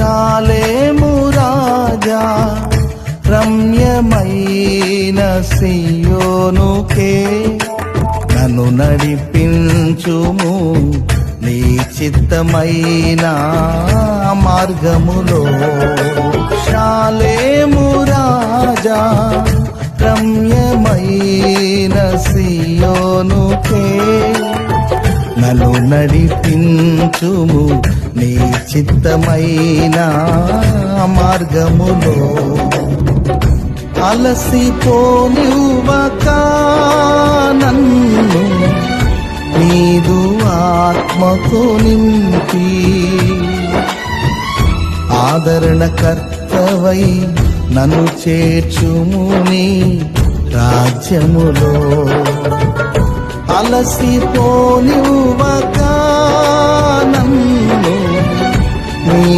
చాలేము రాజా రమ్యమైన సియోనుకే. నన్ను నడిపించుము నీ చిత్తమైన మార్గములో. శాలేము రాజా రమ్యమైన సియోనుకే. నన్ను నడిపించుము. నీ చిత్తమైన మార్గములో అలసిపోనివ్వక నన్ను నీదు ఆత్మకు నింపి. ఆదరణకర్తవై నన్ను చేర్చుము నీ రాజ్యములో. అలసిపోనివ్వక